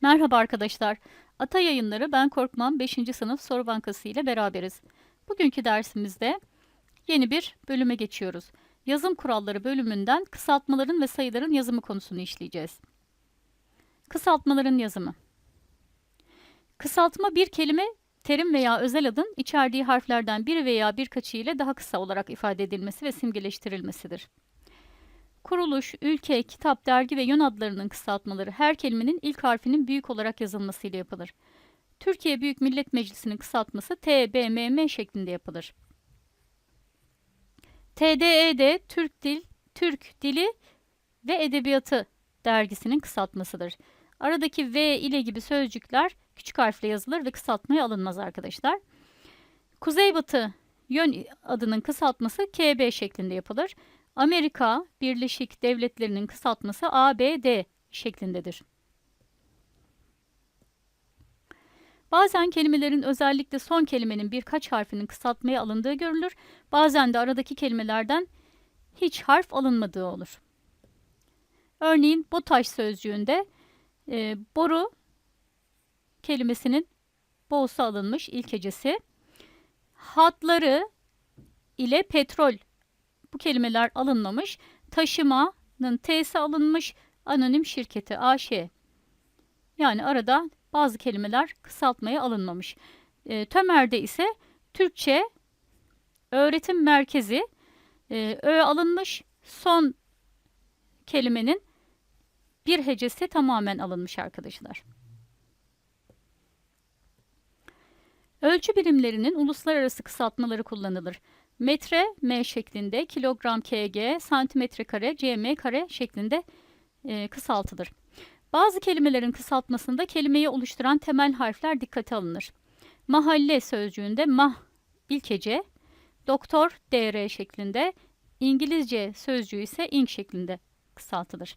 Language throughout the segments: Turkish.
Merhaba arkadaşlar. Ata Yayınları Ben Korkmam 5. sınıf soru bankası ile beraberiz. Bugünkü dersimizde yeni bir bölüme geçiyoruz. Yazım kuralları bölümünden kısaltmaların ve sayıların yazımı konusunu işleyeceğiz. Kısaltmaların yazımı. Kısaltma bir kelime, terim veya özel adın içerdiği harflerden biri veya birkaçı ile daha kısa olarak ifade edilmesi ve simgeleştirilmesidir. Kuruluş, ülke, kitap, dergi ve yön adlarının kısaltmaları her kelimenin ilk harfinin büyük olarak yazılmasıyla yapılır. Türkiye Büyük Millet Meclisi'nin kısaltması TBMM şeklinde yapılır. TDE'de Türk Dil, Türk Dili ve Edebiyatı dergisinin kısaltmasıdır. Aradaki V ile gibi sözcükler küçük harfle yazılır ve kısaltmaya alınmaz arkadaşlar. Kuzeybatı yön adının kısaltması KB şeklinde yapılır. Amerika Birleşik Devletleri'nin kısaltması ABD şeklindedir. Bazen kelimelerin özellikle son kelimenin birkaç harfinin kısaltmaya alındığı görülür. Bazen de aradaki kelimelerden hiç harf alınmadığı olur. Örneğin BOTAŞ sözcüğünde e, boru kelimesinin bo'su alınmış ilk hecesi. Hatları ile petrol bu kelimeler alınmamış. Taşımanın T'si alınmış. Anonim şirketi AŞ. Yani arada bazı kelimeler kısaltmaya alınmamış. E, Tömer'de ise Türkçe öğretim merkezi e, ö alınmış. Son kelimenin bir hecesi tamamen alınmış arkadaşlar. Ölçü birimlerinin uluslararası kısaltmaları kullanılır. Metre M şeklinde, kilogram kg, santimetre kare cm kare şeklinde e, kısaltılır. Bazı kelimelerin kısaltmasında kelimeyi oluşturan temel harfler dikkate alınır. Mahalle sözcüğünde mah ilk hece, doktor dr şeklinde, İngilizce sözcüğü ise ing şeklinde kısaltılır.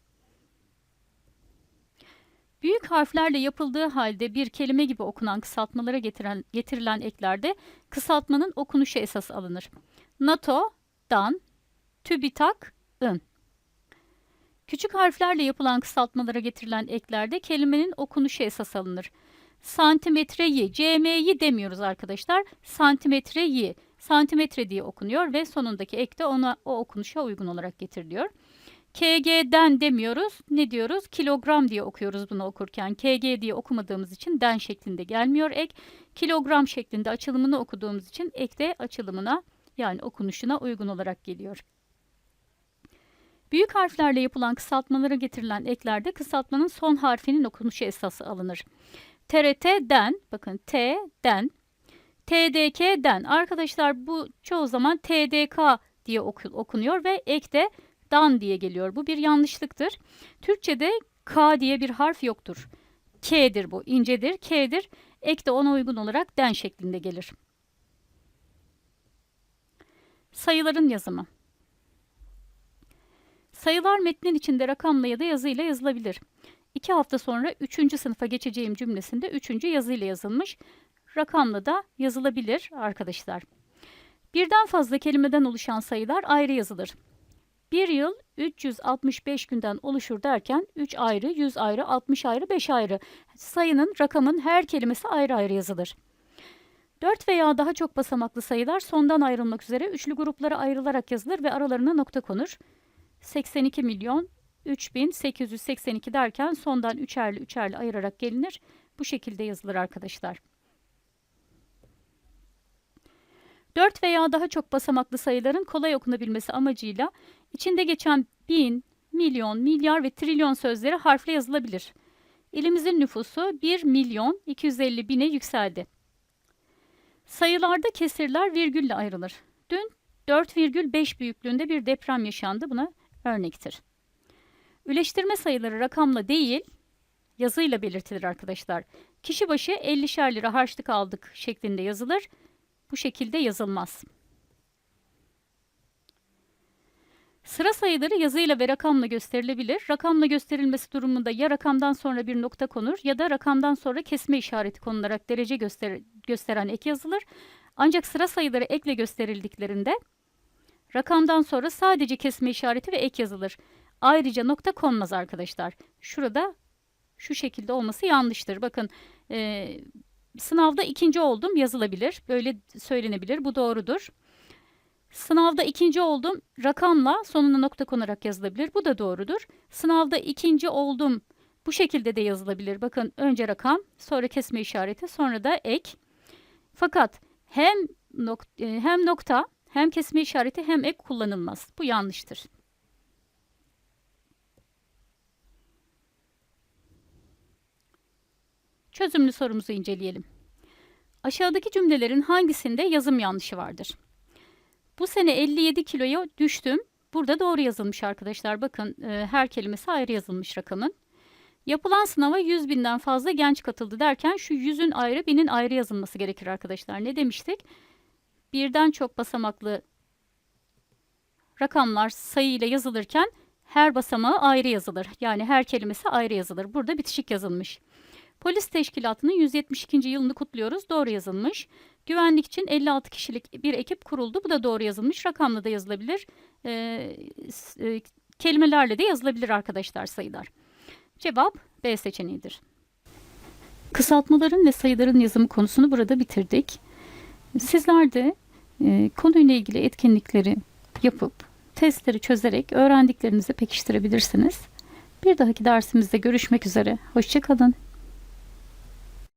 Büyük harflerle yapıldığı halde bir kelime gibi okunan kısaltmalara getiren, getirilen eklerde kısaltmanın okunuşu esas alınır. NATO, dan, TÜBİTAK, ın. Küçük harflerle yapılan kısaltmalara getirilen eklerde kelimenin okunuşu esas alınır. Santimetreyi, cm'yi demiyoruz arkadaşlar. Santimetreyi, santimetre diye okunuyor ve sonundaki ek de ona o okunuşa uygun olarak getiriliyor. KG'den demiyoruz. Ne diyoruz? Kilogram diye okuyoruz bunu okurken. KG diye okumadığımız için den şeklinde gelmiyor ek. Kilogram şeklinde açılımını okuduğumuz için ek de açılımına yani okunuşuna uygun olarak geliyor. Büyük harflerle yapılan kısaltmalara getirilen eklerde kısaltmanın son harfinin okunuşu esası alınır. TRT'den, bakın T'den, TDK'den. Arkadaşlar bu çoğu zaman TDK diye okunuyor ve ek de dan diye geliyor. Bu bir yanlışlıktır. Türkçe'de K diye bir harf yoktur. K'dir bu, incedir, K'dir. Ek de ona uygun olarak den şeklinde gelir. Sayıların yazımı. Sayılar metnin içinde rakamla ya da yazıyla yazılabilir. İki hafta sonra üçüncü sınıfa geçeceğim cümlesinde üçüncü yazıyla yazılmış. Rakamla da yazılabilir arkadaşlar. Birden fazla kelimeden oluşan sayılar ayrı yazılır. Bir yıl 365 günden oluşur derken 3 ayrı, 100 ayrı, 60 ayrı, 5 ayrı. Sayının, rakamın her kelimesi ayrı ayrı yazılır. 4 veya daha çok basamaklı sayılar sondan ayrılmak üzere üçlü gruplara ayrılarak yazılır ve aralarına nokta konur. 82 milyon 3882 derken sondan üçerli üçerli ayırarak gelinir. Bu şekilde yazılır arkadaşlar. 4 veya daha çok basamaklı sayıların kolay okunabilmesi amacıyla içinde geçen bin, milyon, milyar ve trilyon sözleri harfle yazılabilir. İlimizin nüfusu 1 milyon 250 bine yükseldi. Sayılarda kesirler virgülle ayrılır. Dün 4,5 büyüklüğünde bir deprem yaşandı. Buna örnektir. Üleştirme sayıları rakamla değil, yazıyla belirtilir arkadaşlar. Kişi başı 50'şer lira harçlık aldık şeklinde yazılır. Bu şekilde yazılmaz. Sıra sayıları yazıyla ve rakamla gösterilebilir. Rakamla gösterilmesi durumunda ya rakamdan sonra bir nokta konur ya da rakamdan sonra kesme işareti konularak derece göster gösteren ek yazılır. Ancak sıra sayıları ekle gösterildiklerinde rakamdan sonra sadece kesme işareti ve ek yazılır. Ayrıca nokta konmaz arkadaşlar. Şurada Şu şekilde olması yanlıştır. Bakın e, sınavda ikinci oldum yazılabilir. Böyle söylenebilir. Bu doğrudur. Sınavda ikinci oldum rakamla sonuna nokta konarak yazılabilir. Bu da doğrudur. Sınavda ikinci oldum bu şekilde de yazılabilir. Bakın önce rakam, sonra kesme işareti, sonra da ek. Fakat hem nok- e, hem nokta, hem kesme işareti, hem ek kullanılmaz. Bu yanlıştır. Çözümlü sorumuzu inceleyelim. Aşağıdaki cümlelerin hangisinde yazım yanlışı vardır? Bu sene 57 kiloya düştüm. Burada doğru yazılmış arkadaşlar. Bakın e, her kelimesi ayrı yazılmış rakamın. Yapılan sınava 100 binden fazla genç katıldı derken şu yüzün ayrı binin ayrı yazılması gerekir arkadaşlar. Ne demiştik? Birden çok basamaklı rakamlar sayıyla yazılırken her basamağı ayrı yazılır. Yani her kelimesi ayrı yazılır. Burada bitişik yazılmış. Polis teşkilatının 172. yılını kutluyoruz. Doğru yazılmış. Güvenlik için 56 kişilik bir ekip kuruldu. Bu da doğru yazılmış. Rakamla da yazılabilir. S- e, kelimelerle de yazılabilir arkadaşlar sayılar. Cevap B seçeneğidir. Kısaltmaların ve sayıların yazımı konusunu burada bitirdik. Sizler de e, konuyla ilgili etkinlikleri yapıp testleri çözerek öğrendiklerinizi pekiştirebilirsiniz. Bir dahaki dersimizde görüşmek üzere. Hoşçakalın.